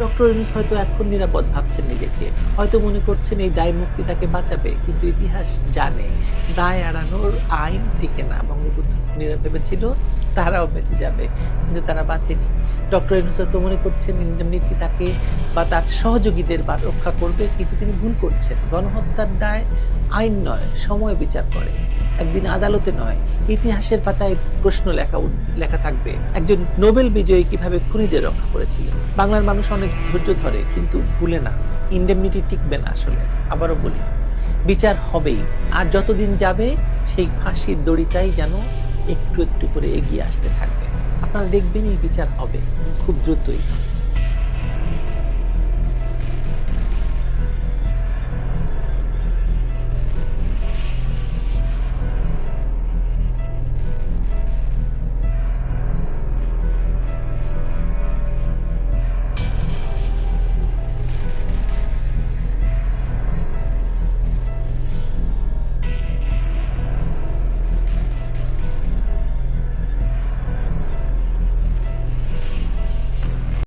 Doctor Yunus হয়তো এখন নিরাপদ ভাবছেন নিজেকে। হয়তো মনে করছেন এই দায় মুক্তি তাকে বাঁচাবে, কিন্তু ইতিহাস জানে, দায় এড়ানোর আইন টিকে না। বঙ্গবন্ধু খুনিরা ভেবেছিল, তারাও বেঁচে যাবে, কিন্তু তারা বাঁচেনি। ডক্টর ইউনুস হয়তো মনে করছেন ইন্ডেমনিটি তাকে বা তার সহযোগীদের বা রক্ষা করবে, কিন্তু তিনি ভুল করছেন। গণহত্যার দায় আইন নয়, সময় বিচার করে। একদিন আদালতে নয়, ইতিহাসের পাতায় প্রশ্ন লেখা লেখা থাকবে। একজন নোবেল বিজয়ী কীভাবে খুনিদের রক্ষা করেছিলেন? বাংলার মানুষ অনেক ধৈর্য ধরে, কিন্তু ভুলে না। ইন্ডেমনিটি টিকবে না আসলে। আবারও বলি, বিচার হবেই। আর যতদিন যাবে, সেই ফাঁসির দড়িটাই যেন একটু একটু করে এগিয়ে আসতে থাকবে। আপনারা দেখবেন এই বিচার হবে, খুব দ্রুতই।